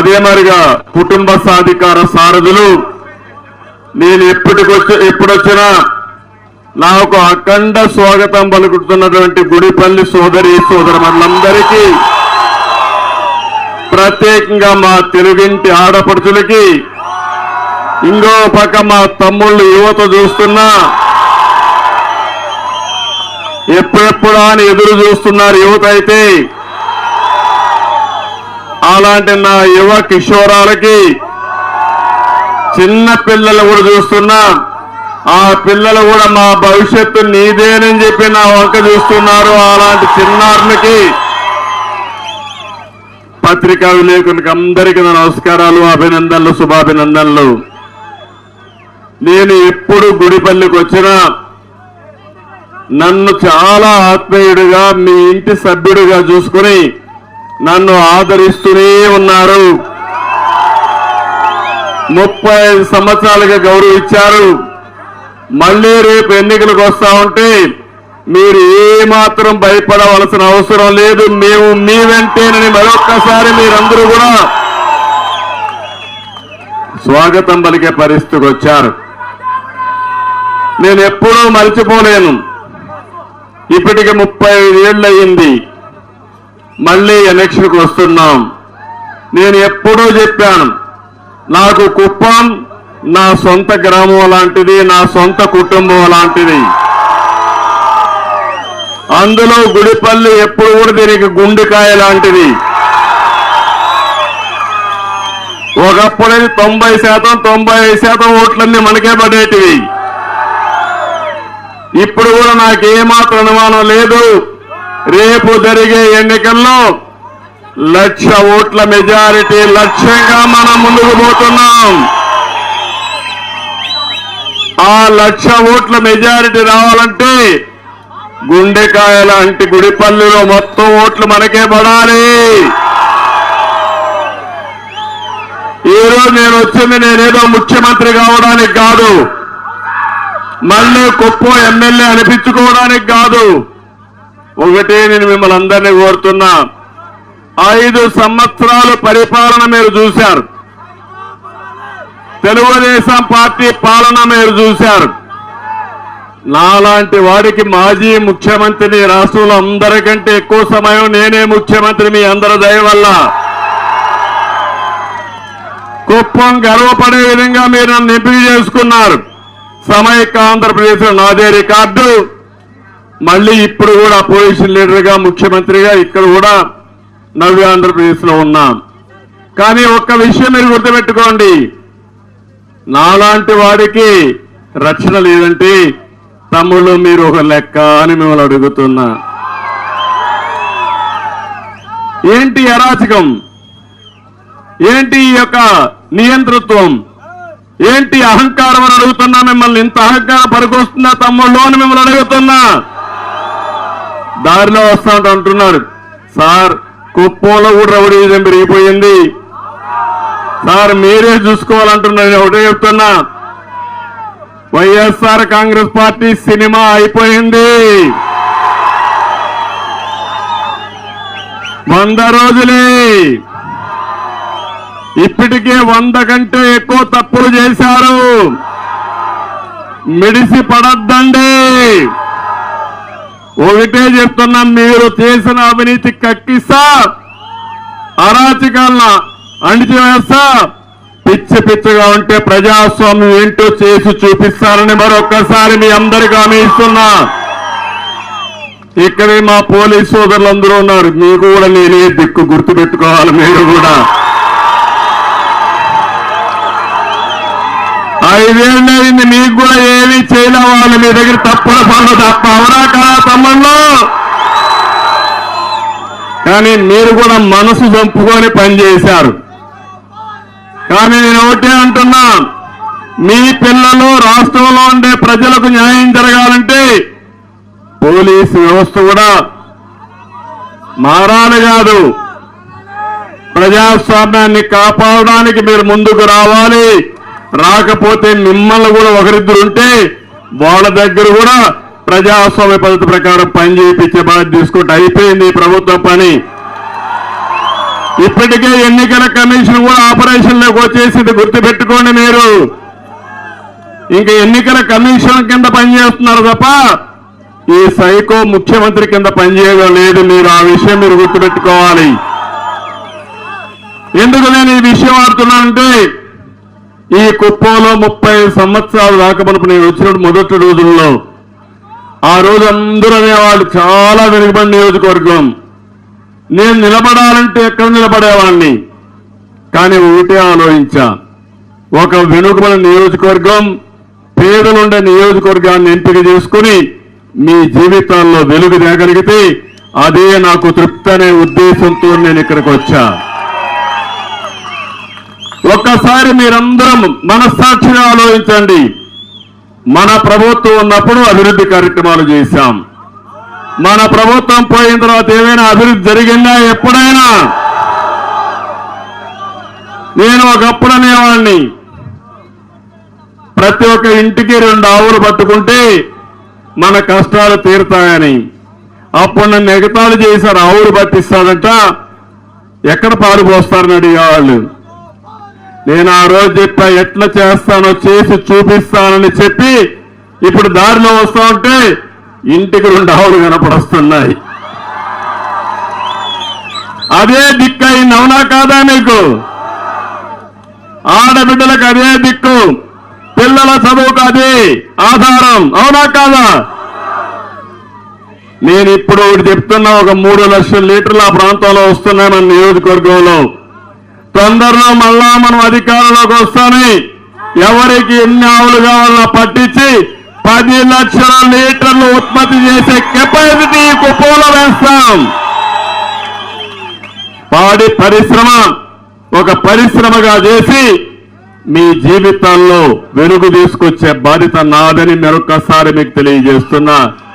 అదే మరిగా కుటుంబ సాధికార సారథులు నేను ఎప్పటికొచ్చి ఎప్పుడొచ్చినా నాకు అఖండ స్వాగతం పలుకుతున్నటువంటి గుడిపల్లి సోదరి సోదరులందరికీ ప్రత్యేకంగా మా తెలుగింటి ఆడపడుచులకి ఇంకో పక్క మా తమ్ముళ్ళు యువత చూస్తున్నా ఎప్పుడెప్పుడా అని ఎదురు చూస్తున్నారు యువత అయితే అలాంటి నా యువ కిషోరాలకి చిన్న పిల్లలు కూడా చూస్తున్నా. ఆ పిల్లలు కూడా మా భవిష్యత్తు నీదేనని చెప్పి నా వంక చూస్తున్నారు. అలాంటి చిన్నారులకి పత్రికా విలేకరులకు అందరికీ నా నమస్కారాలు అభినందనలు శుభాభినందనలు. నేను ఎప్పుడు గుడిపల్లికి వచ్చినా నన్ను చాలా ఆత్మీయుడిగా మీ ఇంటి సభ్యుడిగా చూసుకుని నన్ను ఆదరిస్తూనే ఉన్నారు. ముప్పై ఐదు సంవత్సరాలుగా గౌరవించారు. మళ్ళీ రేపు ఎన్నికలకు వస్తా ఉంటే మీరు ఏమాత్రం భయపడవలసిన అవసరం లేదు. మేము మీ వెంటేనని మరొక్కసారి మీరందరూ కూడా స్వాగతం పలికే పరిస్థితికి వచ్చారు. నేను ఎప్పుడూ మర్చిపోలేను. ఇప్పటికి ముప్పై ఏళ్ళు అయింది. మళ్ళీ ఎలక్షన్కి వస్తున్నాం. నేను ఎప్పుడూ చెప్పాను నాకు కుప్పం నా సొంత గ్రామం లాంటిది నా సొంత కుటుంబం లాంటిది. అందులో గుడిపల్లి ఎప్పుడు కూడా దీనికి గుండెకాయ లాంటిది. ఒకప్పుడైతే తొంభై శాతం తొంభై ఐదు శాతం ఓట్లన్నీ మనకే పడేటివి. ఇప్పుడు కూడా నాకు ఏమాత్రం అనుమానం లేదు. రేపు జరిగే ఎన్నికల్లో లక్ష ఓట్ల మెజారిటీ లక్ష్యంగా మనం ముందుకు పోతున్నాం. ఆ లక్ష ఓట్ల మెజారిటీ రావాలంటే గుండెకాయ లాంటి గుడిపల్లిలో మొత్తం ఓట్లు మనకే పడాలి. ఈరోజు నేను వచ్చింది నేనేదో ముఖ్యమంత్రి కావడానికి కాదు. మళ్ళీ కుప్పం ఎమ్మెల్యే అనిపించుకోవడానికి కాదు. ఒకటే నేను మిమ్మల్ని అందరినీ కోరుతున్నా. ఐదు సంవత్సరాలు పరిపాలన మీరు చూశారు. తెలుగుదేశం పార్టీ పాలన మీరు చూశారు. నాలాంటి వాడికి మాజీ ముఖ్యమంత్రిని రాష్ట్రంలో అందరికంటే ఎక్కువ సమయం నేనే ముఖ్యమంత్రి మీ అందరి దయ వల్ల. కుప్పం గర్వపడే విధంగా మీరు నన్ను ఎంపిక చేసుకున్నారు. సమైక్య ఆంధ్రప్రదేశ్ నాదే రికార్డు. మళ్ళీ ఇప్పుడు కూడా అపోజిషన్ లీడర్గా ముఖ్యమంత్రిగా ఇక్కడ కూడా నవ్య ఆంధ్రప్రదేశ్లో ఉన్నాం. కానీ ఒక్క విషయం మీరు గుర్తుపెట్టుకోండి. నాలాంటి వాడికి రక్షణ లేదంటే తమ్ముళ్ళు మీరు ఒక లెక్క అని మిమ్మల్ని అడుగుతున్నా. ఏంటి అరాచకం? ఏంటి ఈ యొక్క నియంతృత్వం? ఏంటి అహంకారం అని అడుగుతున్నా? మిమ్మల్ని ఇంత అహంకారం పనికొస్తుందా తమ్ముళ్ళు అని మిమ్మల్ని అడుగుతున్నా. దారిలో వస్తా ఉంటే అంటున్నారు సార్ కుప్పంలో కూడా రౌడీజం పెరిగిపోయింది. సార్ మీరే చూసుకోవాలంటున్నారు నేను ఒకటే చెప్తున్నా. వైఎస్ఆర్ కాంగ్రెస్ పార్టీ సినిమా అయిపోయింది. వంద రోజులే. ఇప్పటికే వంద కంటే ఎక్కువ తప్పులు చేశారు. మిడిసి పడద్దండి. ఒకటే చెప్తున్నా మీరు చేసిన అవినీతి కక్కిస్తా అరాచకాలన అణిచివేస్తా పిచ్చి పిచ్చిగా ఉంటే ప్రజాస్వామ్యం ఏంటో చేసి చూపిస్తారని మరొక్కసారి మీ అందరికీ హామీ ఇస్తున్నా. ఇక్కడే మా పోలీస్ సోదరులందరూ ఉన్నారు. మీకు కూడా నేనే దిక్కు గుర్తు పెట్టుకోవాలి మీరు కూడా. ఐదేళ్ళు అయింది మీకు కూడా ఏమీ చేయలే వాళ్ళు మీ దగ్గర తప్పుల పనులు తప్ప. అవునా కదా తమ్ముళ్ళు? కానీ మీరు కూడా మనసు చంపుకొని పనిచేశారు కానీ నేను ఒకటే అంటున్నా మీ పిల్లలు రాష్ట్రంలో ఉండే ప్రజలకు న్యాయం జరగాలంటే పోలీసు వ్యవస్థ కూడా మారాలి కాదు. ప్రజాస్వామ్యాన్ని కాపాడడానికి మీరు ముందుకు రావాలి. రాకపోతే మిమ్మల్ని కూడా ఒకరిద్దరు ఉంటే వాళ్ళ దగ్గర కూడా ప్రజాస్వామ్య పద్ధతి ప్రకారం పని చేయించే బాధ్యత తీసుకుంటే అయిపోయింది ప్రభుత్వ పని. ఇప్పటికే ఎన్నికల కమిషన్ కూడా ఆపరేషన్లోకి వచ్చేసింది. గుర్తుపెట్టుకోండి మీరు. ఇంకా ఎన్నికల కమిషన్ కింద పనిచేస్తున్నారు తప్ప ఈ సైకో ముఖ్యమంత్రి కింద పనిచేయడం లేదు. మీరు ఆ విషయం మీరు గుర్తుపెట్టుకోవాలి. ఎందుకు నేను ఈ విషయం ఆడుతున్నానంటే ఈ కుప్పంలో ముప్పై సంవత్సరాలు దాకా నేను వచ్చినప్పుడు మొదటి రోజుల్లో ఆ రోజు అందరూ అనేవాళ్ళు చాలా వెనుకబడి నియోజకవర్గం. నేను నిలబడాలంటే ఎక్కడ నిలబడేవాడిని? కానీ ఒకటే ఆలోచించా. ఒక వెనుకబడిన నియోజకవర్గం పేదలుండే నియోజకవర్గాన్ని ఎంపిక చేసుకుని మీ జీవితాల్లో వెలుగు తేగలిగితే అదే నాకు తృప్తి అనే ఉద్దేశంతో నేను ఇక్కడికి వచ్చా. ఒక్కసారి మీరందరం మనస్సాక్షిగా ఆలోచించండి. మన ప్రభుత్వం ఉన్నప్పుడు అభివృద్ధి కార్యక్రమాలు చేశాం. మన ప్రభుత్వం పోయిన తర్వాత ఏమైనా అభివృద్ధి జరిగిందా? ఎప్పుడైనా? నేను ఒకప్పుడు అనేవాడిని ప్రతి ఒక్క ఇంటికి రెండు ఆవులు పట్టుకుంటే మన కష్టాలు తీరుతాయని. అప్పుడు నన్ను ఎగతాళి చేశారు ఆవులు పట్టిస్తాడంట ఎక్కడ పాలు పోస్తారని అడిగేవాళ్ళు. నేను ఆ రోజు చెప్పా ఎట్లా చేస్తానో చేసి చూపిస్తానని చెప్పి ఇప్పుడు దారిలో వస్తా ఉంటే ఇంటికి రెండు ఆవులు కనపడొస్తున్నాయి. అదే దిక్కు అయింది అవునా కాదా మీకు ఆడబిడ్డలకు అదే దిక్కు పిల్లల చదువుకు అదే ఆధారం అవునా కాదా? నేను ఇప్పుడు ఒకటి చెప్తున్నా ఒక మూడు లక్షల లీటర్లు ఆ ప్రాంతంలో వస్తున్నాను నియోజకవర్గంలో. తొందరలో మళ్ళా మనం అధికారంలోకి వస్తామని ఎవరికి ఎన్ని ఆవులు కావాలన్నా పట్టించి పది లక్షల లీటర్లు ఉత్పత్తి చేసే కెపాసిటీ కుప్పంలో వేస్తాం. పాడి పరిశ్రమ ఒక పరిశ్రమగా చేసి మీ జీవితంలో వెలుగు తీసుకొచ్చే బాధ్యత నాదని మరొకసారి మీకు తెలియజేస్తున్నా.